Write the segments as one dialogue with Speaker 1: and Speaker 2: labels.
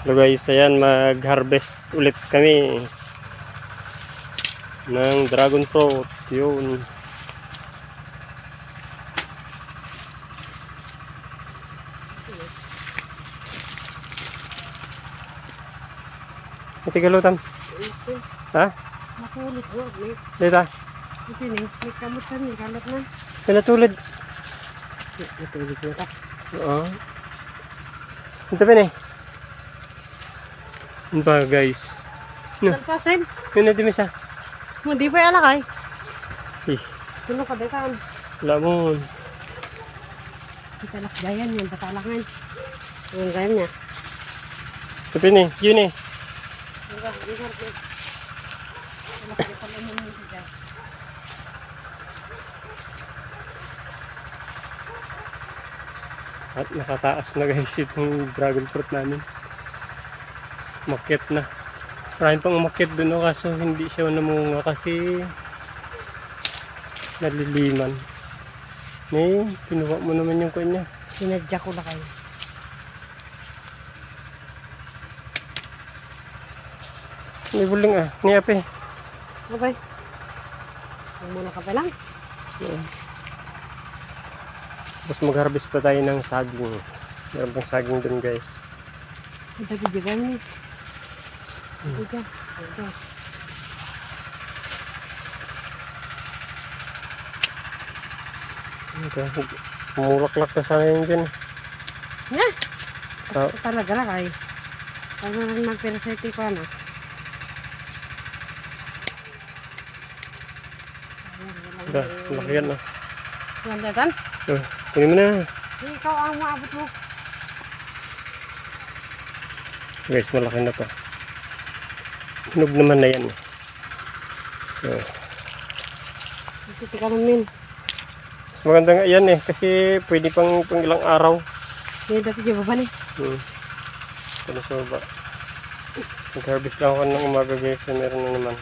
Speaker 1: Hello guys, ayan mag-harvest ulit kami ng dragon fruit. Yun. Ito galutan.
Speaker 2: Ito.
Speaker 1: Ha?
Speaker 2: Makulit.
Speaker 1: Dito.
Speaker 2: ito ni. May kamot kami. Kalat na.
Speaker 1: Pinatulad.
Speaker 2: Natulog na ka.
Speaker 1: Oo. Ito pa eh. Ano ba guys? No.
Speaker 2: Talpasin.
Speaker 1: Yun na dimisa.
Speaker 2: Hindi pa alakay.
Speaker 1: Eh,
Speaker 2: Sino ka dekan?
Speaker 1: lamon.
Speaker 2: Kita nak gayan yan. Patalangan. Yung gayan niya.
Speaker 1: Pa eh. Yun eh.
Speaker 2: Diba? Diba? Dyan.
Speaker 1: At nakataas na guys itong dragon fruit namin. Umakyat na. Marami pang umakyat dun no, kaso hindi siya namunga kasi naliliman. May, kinuha mo naman yung kanya.
Speaker 2: Sinadya ko na kayo.
Speaker 1: May buling ah. Ni ape.
Speaker 2: Okay. Huwag muna ka pa lang.
Speaker 1: Yan. Tapos mag-harvest pa tayo ng saging. Meron pang saging dun guys.
Speaker 2: Ang tagidigan ni. Ito Ito.
Speaker 1: Ito, Mulaklak na sana yun dyan.
Speaker 2: Nga.
Speaker 1: Sa,
Speaker 2: Talaga lang ay. Ano lang magpirasete ko ano.
Speaker 1: da, laki yan ah.
Speaker 2: Yan datan.
Speaker 1: Oh, kunin mo na.
Speaker 2: Ikaw ang maabot mo.
Speaker 1: Guys, malaki na to. Hinog naman na yan. eh. Oh.
Speaker 2: Ito ka namin.
Speaker 1: Mas maganda nga yan eh. Kasi pwede pang, pang ilang araw.
Speaker 2: Yan dati dyan ba ni?
Speaker 1: Hmm. Pero sa baba. Nag-harvest lang ako ng umaga guys. So meron na naman.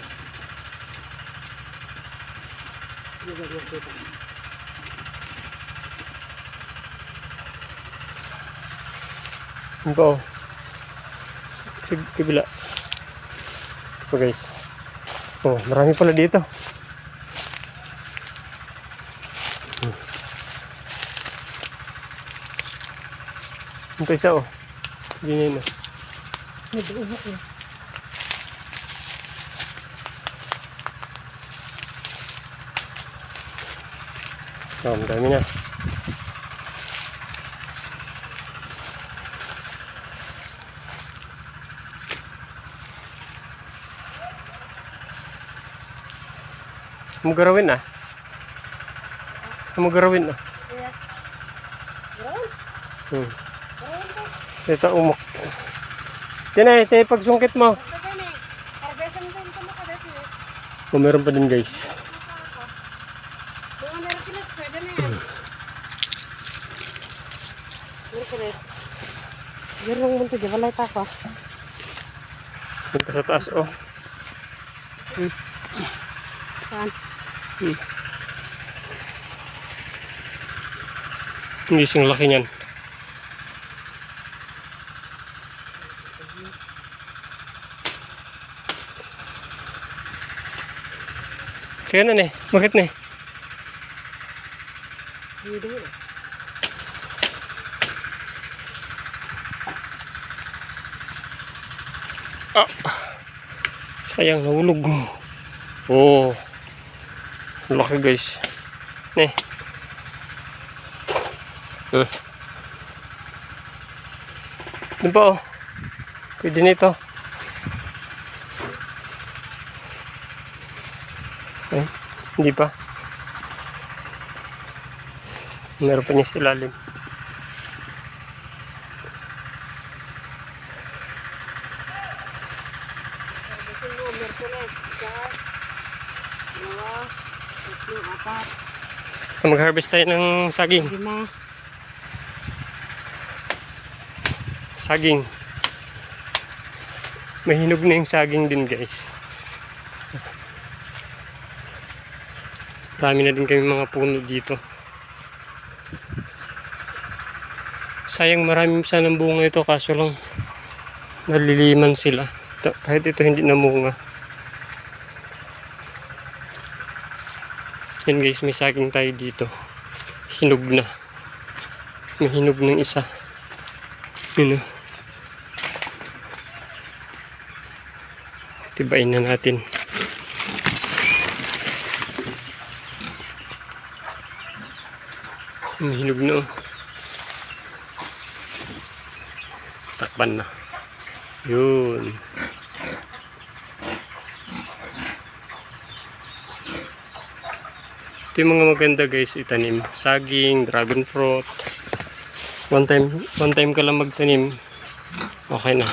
Speaker 1: Ano ba oh? Sig Ito guys. Oh, marami pala dito. Hmm. Ito isa oh. Ganyan na.
Speaker 2: Na.
Speaker 1: Oh, ang dami na. Mo garawin na? Ano mo garawin.
Speaker 2: Gawin.
Speaker 1: Hmm. Ito umok. Yan eh, ito yung pagsungkit mo.
Speaker 2: Mo mo.
Speaker 1: Oh, meron pa din guys.
Speaker 2: Meron. Walay tako.
Speaker 1: Yung pa sa taas oh.
Speaker 2: Saan?
Speaker 1: Hindi sing laki niyan. Sige na ne. Bakit ne? Ah. Sayang nahulog. Oh. Laki guys. Ne. Hmm. Ano ba oh? Pwede nito. Eh, hindi pa. Meron pa niya sa ilalim.
Speaker 2: Merkules. Tatlo. Apat.
Speaker 1: Mag-harvest tayo ng saging.
Speaker 2: Lima.
Speaker 1: Saging. Mahinog na yung saging din guys. Dami na din kami mga puno dito. Sayang marami sanang bunga ito kaso lang naliliman sila. Kahit ito hindi namunga. Yan guys, may saging tayo dito. Hinog na. May hinog ng isa. Yun o. Tibain na natin. May hinog na o. Takpan na. Yun. Ito yung mga maganda guys itanim. Saging, dragon fruit. One time, one time ka lang magtanim. Okay na.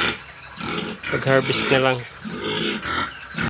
Speaker 1: Pag harvest na lang.